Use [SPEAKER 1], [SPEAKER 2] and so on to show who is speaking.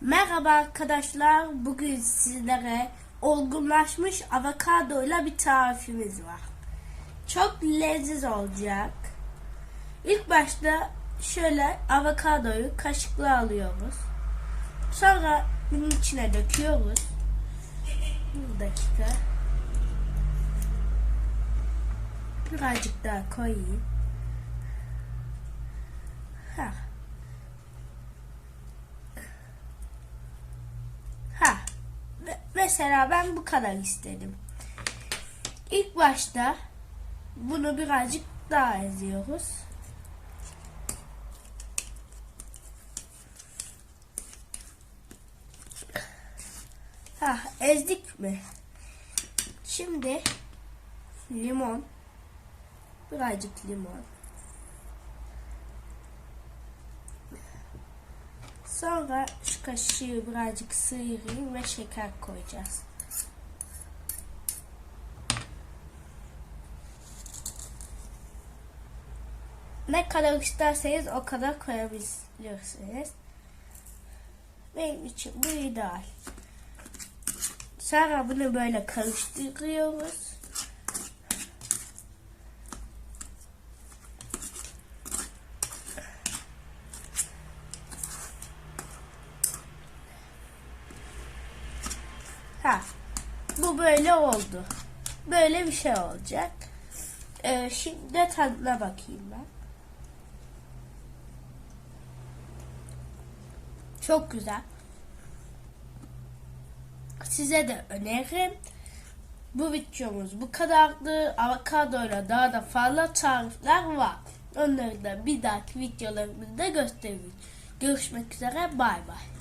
[SPEAKER 1] Merhaba arkadaşlar. Bugün sizlere olgunlaşmış avokado ile bir tarifimiz var. Çok leziz olacak. İlk başta şöyle avokadoyu kaşıkla alıyoruz. Sonra bunun içine döküyoruz. Bir dakika. Birazcık daha koyayım. Ha. Mesela ben bu kadar istedim. İlk başta bunu birazcık daha eziyoruz. Ha, ezdik mi? Şimdi limon birazcık limon Sonra şu kaşığı birazcık sıyırayım ve şeker koyacağız. Ne kadar isterseniz o kadar koyabilirsiniz. Benim için bu ideal. Sonra bunu böyle karıştırıyoruz. Ha, bu böyle oldu. Böyle bir şey olacak. Ee, şimdi tadına bakayım ben. Çok güzel. Size de öneririm. Bu videomuz bu kadardı. Avokadoyla daha da fazla tarifler var. Onları da bir dahaki videolarımızda gösteririz. Görüşmek üzere. Bay bay.